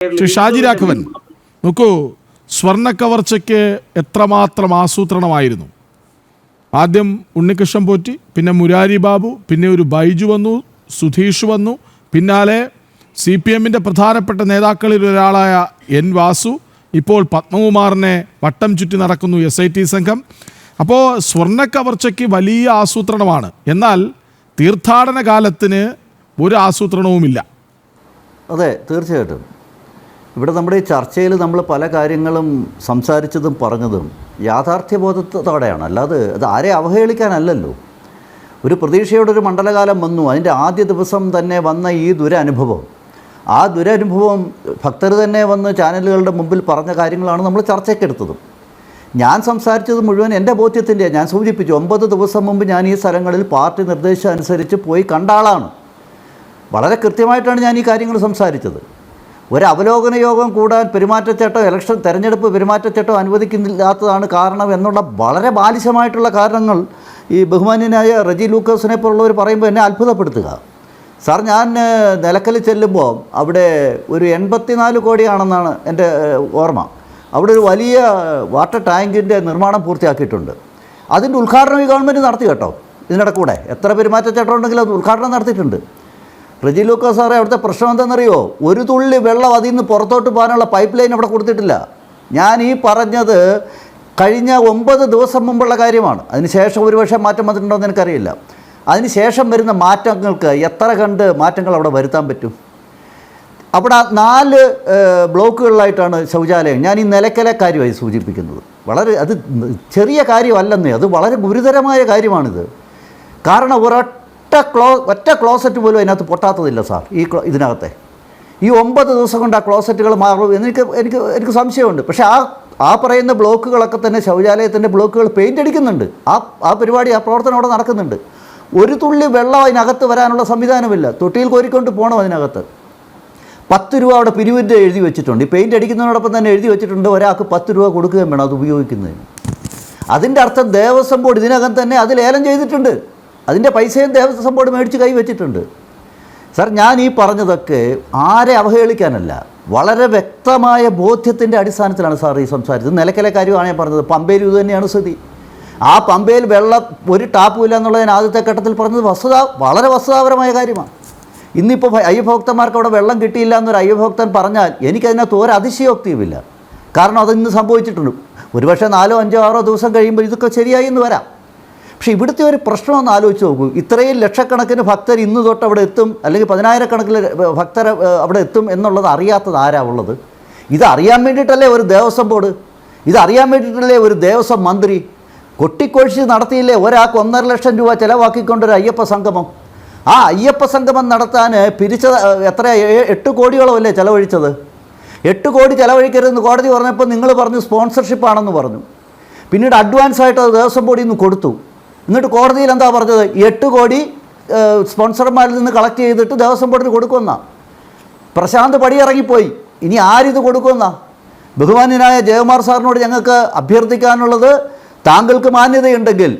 ശ്രീ ഷാജി രാഘവൻ നോക്കൂ സ്വർണ കവർച്ചയ്ക്ക് എത്രമാത്രം ആസൂത്രണമായിരുന്നു. ആദ്യം ഉണ്ണികൃഷ്ണൻ പോറ്റി പിന്നെ മുരാരി ബാബു പിന്നെ ഒരു ബൈജു വന്നു സുധീഷ് വന്നു പിന്നാലെ സി പി എമ്മിന്റെ പ്രധാനപ്പെട്ട നേതാക്കളിൽ ഒരാളായ എൻ വാസു ഇപ്പോൾ പത്മകുമാറിനെ വട്ടം ചുറ്റി നടക്കുന്നു എസ് ഐ ടി സംഘം. അപ്പോൾ സ്വർണ കവർച്ചയ്ക്ക് വലിയ ആസൂത്രണമാണ്. എന്നാൽ തീർത്ഥാടന കാലത്തിന് ഒരു ആസൂത്രണവുമില്ല. അതെ തീർച്ചയായിട്ടും. ഇവിടെ നമ്മുടെ ഈ ചർച്ചയിൽ നമ്മൾ പല കാര്യങ്ങളും സംസാരിച്ചതും പറഞ്ഞതും യാഥാർത്ഥ്യബോധത്തോടെയാണ്. അല്ലാതെ അത് ആരെ അവഹേളിക്കാനല്ലല്ലോ. ഒരു പ്രതീക്ഷയുടെ ഒരു മണ്ഡലകാലം വന്നു. അതിന്റെ ആദ്യ ദിവസം തന്നെ വന്ന ഈ ദുരനുഭവം. ആ ദുരനുഭവം ഭക്തർ തന്നെ വന്ന് ചാനലുകളുടെ മുമ്പിൽ പറഞ്ഞ കാര്യങ്ങളാണ് നമ്മൾ ചർച്ചയ്ക്കെടുത്തതും ഞാൻ സംസാരിച്ചത് മുഴുവൻ എന്റെ ബോധ്യത്തിന്റെ ഞാൻ സൂചിപ്പിച്ചു ഒമ്പത് ദിവസം മുമ്പ് ഞാൻ ഈ സ്ഥലങ്ങളിൽ പാർട്ടി നിർദ്ദേശം അനുസരിച്ച് പോയി കണ്ട ആളാണ്. വളരെ കൃത്യമായിട്ടാണ് ഞാൻ ഈ കാര്യങ്ങൾ സംസാരിച്ചത്. ഒരു അവലോകന യോഗം കൂടാൻ പെരുമാറ്റച്ചട്ടം ഇലക്ഷൻ തെരഞ്ഞെടുപ്പ് പെരുമാറ്റച്ചട്ടം അനുവദിക്കുന്നില്ലാത്തതാണ് കാരണം എന്നുള്ള വളരെ ബാലിശമായിട്ടുള്ള കാരണങ്ങൾ ഈ ബഹുമാന്യനായ റജി ലൂക്കോസിനെ പോലുള്ളവർ പറയുമ്പോൾ എന്നെ അത്ഭുതപ്പെടുത്തുക. സാർ ഞാൻ നിലക്കൽ ചെല്ലുമ്പോൾ അവിടെ ഒരു എൺപത്തിനാല് കോടിയാണെന്നാണ് എന്റെ ഓർമ്മ. അവിടെ ഒരു വലിയ വാട്ടർ ടാങ്കിന്റെ നിർമ്മാണം പൂർത്തിയാക്കിയിട്ടുണ്ട്. അതിന്റെ ഉദ്ഘാടനം ഈ ഗവൺമെന്റ് നടത്തി കേട്ടോ ഇതിനിടെ കൂടെ. എത്ര പെരുമാറ്റച്ചട്ടം ഉണ്ടെങ്കിലും അത് ഉദ്ഘാടനം നടത്തിയിട്ടുണ്ട്. റെജി ലൂക്കോ സാറേ അവിടുത്തെ പ്രശ്നം എന്താണെന്നറിയോ? ഒരു തുള്ളി വെള്ളം അതിൽ നിന്ന് പുറത്തോട്ട് പോകാനുള്ള പൈപ്പ് ലൈൻ അവിടെ കൊടുത്തിട്ടില്ല. ഞാൻ ഈ പറഞ്ഞത് കഴിഞ്ഞ ഒമ്പത് ദിവസം മുമ്പുള്ള കാര്യമാണ്. അതിനുശേഷം ഒരുപക്ഷെ മാറ്റം വന്നിട്ടുണ്ടോ എന്ന് എനിക്കറിയില്ല. അതിനുശേഷം വരുന്ന മാറ്റങ്ങൾക്ക് എത്ര കണ്ട് മാറ്റങ്ങൾ അവിടെ വരുത്താൻ പറ്റും? അവിടെ നാല് ബ്ലോക്കുകളിലായിട്ടാണ് ശൗചാലയം. ഞാൻ ഈ നിലക്കലെ കാര്യമായി സൂചിപ്പിക്കുന്നത്. വളരെ അത് ചെറിയ കാര്യമല്ലെന്നേ അത് വളരെ ഗുരുതരമായ കാര്യമാണിത്. കാരണം ഒരൊറ്റ ക്ലോ ഒറ്റ ക്ലോസറ്റ് പോലും അതിനകത്ത് പൊട്ടാത്തതില്ല സാർ ഈ ഇതിനകത്തെ. ഈ ഒമ്പത് ദിവസം കൊണ്ട് ആ ക്ലോസറ്റുകൾ മാറും എനിക്ക് എനിക്ക് എനിക്ക് സംശയമുണ്ട്. പക്ഷേ ആ ആ പറയുന്ന ബ്ലോക്കുകളൊക്കെ തന്നെ ശൗചാലയത്തിന്റെ ബ്ലോക്കുകൾ പെയിന്റ് അടിക്കുന്നുണ്ട്. ആ ആ പരിപാടി ആ പ്രവർത്തനം അവിടെ നടക്കുന്നുണ്ട്. ഒരു തുള്ളി വെള്ളം അതിനകത്ത് വരാനുള്ള സംവിധാനമില്ല. തൊട്ടിയിൽ കോരിക്കൊണ്ട് പോകണം അതിനകത്ത്. പത്ത് രൂപ അവിടെ പിരിവിന്റെ എഴുതി വെച്ചിട്ടുണ്ട്. ഈ പെയിന്റ് അടിക്കുന്നതിനോടൊപ്പം തന്നെ എഴുതി വെച്ചിട്ടുണ്ട് ഒരാൾക്ക് പത്ത് രൂപ കൊടുക്കുകയും വേണം അത് ഉപയോഗിക്കുന്നതിന്. അതിന്റെ അർത്ഥം ദേവസ്വം ബോർഡ് ഇതിനകം തന്നെ അത് ലേലം ചെയ്തിട്ടുണ്ട്. അതിന്റെ പൈസയും ദേവസ്വം ബോർഡ് മേടിച്ച് കൈവച്ചിട്ടുണ്ട് സാർ ഞാൻ ഈ പറഞ്ഞതൊക്കെ ആരെ അവഹേളിക്കാനല്ല വളരെ വ്യക്തമായ ബോധ്യത്തിന്റെ അടിസ്ഥാനത്തിലാണ് സാർ ഈ സംസാരിച്ചത്. നിലക്കലെ കാര്യമാണ് ഞാൻ പറഞ്ഞത്. പമ്പയിൽ ഇത് തന്നെയാണ് സ്ഥിതി. ആ പമ്പയിൽ വെള്ളം ഒരു ടാപ്പും ഇല്ല എന്നുള്ളതിന് ആദ്യത്തെ ഘട്ടത്തിൽ പറഞ്ഞത് വസ്തുത വളരെ വസ്തുതാപരമായ കാര്യമാണ്. ഇന്നിപ്പോൾ അയ്യഭോക്തന്മാർക്ക് അവിടെ വെള്ളം കിട്ടിയില്ല എന്നൊരു അയ്യഭോക്തൻ പറഞ്ഞാൽ എനിക്കതിനകത്ത് ഒരു അതിശയോക്തിയുമില്ല. കാരണം അത് ഇന്ന് സംഭവിച്ചിട്ടുണ്ട്. ഒരുപക്ഷെ നാലോ അഞ്ചോ ആറോ ദിവസം കഴിയുമ്പോൾ ഇതൊക്കെ ശരിയായി എന്ന് വരാം. പക്ഷേ ഇവിടുത്തെ ഒരു പ്രശ്നം ഒന്ന് ആലോചിച്ച് നോക്കൂ. ഇത്രയും ലക്ഷക്കണക്കിന് ഭക്തർ ഇന്ന് തൊട്ട് അവിടെ എത്തും അല്ലെങ്കിൽ പതിനായിരക്കണക്കിന് ഭക്തർ അവിടെ എത്തും എന്നുള്ളത് അറിയാത്തത് ആരാ ഉള്ളത്? ഇത് അറിയാൻ വേണ്ടിയിട്ടല്ലേ ഒരു ദേവസ്വം ബോർഡ്? ഇത് അറിയാൻ വേണ്ടിയിട്ടല്ലേ ഒരു ദേവസ്വം മന്ത്രി? കൊട്ടിക്കൊഴിച്ച് നടത്തിയില്ലേ ഒരാൾക്ക് ഒന്നര ലക്ഷം രൂപ ചിലവാക്കിക്കൊണ്ടൊരു അയ്യപ്പ സംഗമം? ആ അയ്യപ്പ സംഗമം നടത്താൻ പിരിച്ച എത്ര എട്ട് കോടിയോളം അല്ലേ ചിലവഴിച്ചത്? എട്ട് കോടി ചിലവഴിക്കരുതെന്ന് കോടതി പറഞ്ഞപ്പോൾ നിങ്ങൾ പറഞ്ഞു സ്പോൺസർഷിപ്പാണെന്ന് പറഞ്ഞു. പിന്നീട് അഡ്വാൻസ് ആയിട്ട് അത് ദേവസ്വം ബോർഡിൽ നിന്ന് കൊടുത്തു. എന്നിട്ട് കോടതിയിൽ എന്താ പറഞ്ഞത്? എട്ട് കോടി സ്പോൺസർമാരിൽ നിന്ന് കളക്ട് ചെയ്തിട്ട് ദേവസ്വം ബോർഡിന് കൊടുക്കുന്ന പ്രശാന്ത് പടിയിറങ്ങിപ്പോയി. ഇനി ആരിത് കൊടുക്കുന്ന ബഹുമാന്യനായ ജയകുമാർ സാറിനോട് ഞങ്ങൾക്ക് അഭ്യർത്ഥിക്കാനുള്ളത് താങ്കൾക്ക് മാന്യതയുണ്ടെങ്കിൽ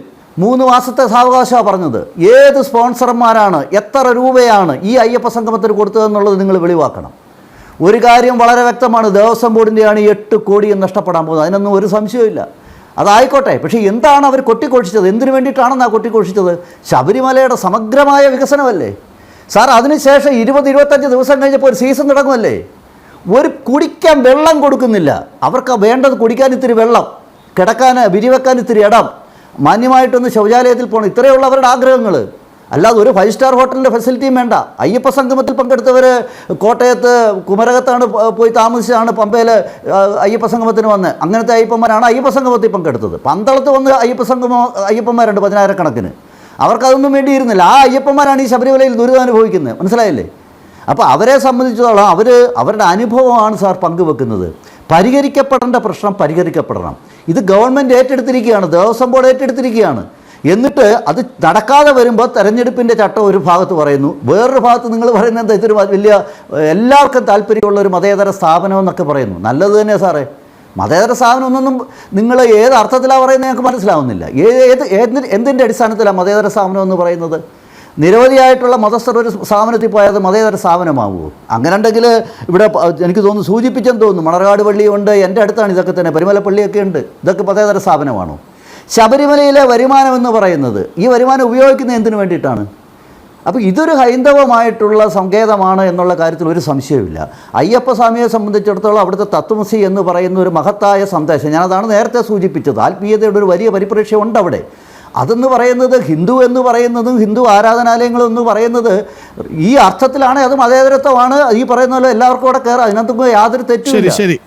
മൂന്ന് മാസത്തെ സാവകാശമാണ് പറഞ്ഞത്. ഏത് സ്പോൺസർമാരാണ് എത്ര രൂപയാണ് ഈ അയ്യപ്പ സംഗമത്തിന് കൊടുത്തതെന്നുള്ളത് നിങ്ങൾ വെളിവാക്കണം. ഒരു കാര്യം വളരെ വ്യക്തമാണ് ദേവസ്വം ബോർഡിന്റെയാണ് എട്ട് കോടിയും നഷ്ടപ്പെടാൻ പോകുന്നത്. അതിനൊന്നും ഒരു സംശയമില്ല അതായിക്കോട്ടെ. പക്ഷേ എന്താണ് അവർ കൊട്ടിക്കൊഴിച്ചത്? എന്തിനു വേണ്ടിയിട്ടാണെന്ന് ആ കൊട്ടിക്കൊഴിച്ചത്? ശബരിമലയുടെ സമഗ്രമായ വികസനമല്ലേ? സാർ അതിനുശേഷം ഇരുപത് ഇരുപത്തഞ്ച് ദിവസം കഴിഞ്ഞപ്പോൾ ഒരു സീസൺ തുടങ്ങുമല്ലേ? ഒരു കുടിക്കാൻ വെള്ളം കൊടുക്കുന്നില്ല. അവർക്ക് വേണ്ടത് കുടിക്കാൻ ഇത്തിരി വെള്ളം കിടക്കാൻ വിരിവെക്കാൻ ഇത്തിരി ഇടം. മാന്യമായിട്ടൊന്ന് ശൗചാലയത്തിൽ പോകണം. ഇത്രയുള്ള അവരുടെ ആഗ്രഹങ്ങൾ അല്ലാതെ ഒരു ഫൈവ് സ്റ്റാർ ഹോട്ടലിന്റെ ഫെസിലിറ്റിയും വേണ്ട. അയ്യപ്പ സംഗമത്തിൽ പങ്കെടുത്തവർ കോട്ടയത്ത് കുമരകത്താണ് പോയി താമസിച്ചാണ് പമ്പയിൽ അയ്യപ്പ സംഗമത്തിന് വന്ന്. അങ്ങനത്തെ അയ്യപ്പന്മാരാണ് അയ്യപ്പ സംഗമത്തിൽ പങ്കെടുത്തത്. പന്തളത്ത് വന്ന് അയ്യപ്പ സംഗമം അയ്യപ്പന്മാരുണ്ട് പതിനായിരക്കണക്കിന്. അവർക്കതൊന്നും വേണ്ടിയിരുന്നില്ല. ആ അയ്യപ്പന്മാരാണ് ഈ ശബരിമലയിൽ ദുരിതം അനുഭവിക്കുന്നത് മനസ്സിലായില്ലേ? അപ്പോൾ അവരെ സംബന്ധിച്ചിടത്തോളം അവർ അവരുടെ അനുഭവമാണ് സാർ പങ്കുവെക്കുന്നത്. പരിഹരിക്കപ്പെടേണ്ട പ്രശ്നം പരിഹരിക്കപ്പെടണം. ഇത് ഗവൺമെന്റ് ഏറ്റെടുത്തിരിക്കുകയാണ്. ദേവസ്വം ബോർഡ് ഏറ്റെടുത്തിരിക്കുകയാണ്. എന്നിട്ട് അത് നടക്കാതെ വരുമ്പോൾ തെരഞ്ഞെടുപ്പിന്റെ ചട്ടം ഒരു ഭാഗത്ത് പറയുന്നു. വേറൊരു ഭാഗത്ത് നിങ്ങൾ പറയുന്നത് എന്താ? ഇതൊരു വലിയ എല്ലാവർക്കും താല്പര്യമുള്ള ഒരു മതേതര സ്ഥാപനം എന്നൊക്കെ പറയുന്നു. നല്ലത് തന്നെ സാറേ. മതേതര സ്ഥാപനം ഒന്നൊന്നും നിങ്ങൾ ഏത് അർത്ഥത്തിലാണ് പറയുന്നത് ഞങ്ങൾക്ക് മനസ്സിലാവുന്നില്ല. ഏത് ഏത് എന്തിന്റെ അടിസ്ഥാനത്തിലാണ് മതേതര സ്ഥാപനം എന്ന് പറയുന്നത്? നിരവധിയായിട്ടുള്ള മതസ്ഥർ ഒരു സ്ഥാപനത്തിൽ പോയാൽ അത് മതേതര സ്ഥാപനമാവുമോ? അങ്ങനെ ഉണ്ടെങ്കിൽ ഇവിടെ എനിക്ക് തോന്നുന്നു സൂചിപ്പിച്ചെന്ന് തോന്നുന്നു. മണർകാട് പള്ളിയുണ്ട് എന്റെ അടുത്താണ് ഇതൊക്കെ തന്നെ. പരിമല പള്ളിയൊക്കെ ഉണ്ട്. ഇതൊക്കെ മതേതര സ്ഥാപനമാണോ? ശബരിമലയിലെ വരുമാനം എന്ന് പറയുന്നത് ഈ വരുമാനം ഉപയോഗിക്കുന്നത് എന്തിനു വേണ്ടിയിട്ടാണ്? അപ്പോൾ ഇതൊരു ഹൈന്ദവമായിട്ടുള്ള സങ്കേതമാണ് എന്നുള്ള കാര്യത്തിൽ ഒരു സംശയമില്ല അയ്യപ്പസ്വാമിയെ സംബന്ധിച്ചിടത്തോളം അവിടുത്തെ തത്വമസി എന്ന് പറയുന്ന ഒരു മഹത്തായ സന്ദേശം. ഞാനതാണ് നേരത്തെ സൂചിപ്പിച്ചത്. ആത്മീയതയുടെ ഒരു വലിയ പരിപ്രേക്ഷ ഉണ്ട് അവിടെ. അതെന്ന് പറയുന്നത് ഹിന്ദു എന്ന് പറയുന്നതും ഹിന്ദു ആരാധനാലയങ്ങളെന്ന് പറയുന്നത് ഈ അർത്ഥത്തിലാണ്. അത് മതേതരത്വമാണ്. ഈ പറയുന്ന എല്ലാവർക്കും കൂടെ കയറാം. അതിനകത്ത് യാതൊരു ശരി ശരി.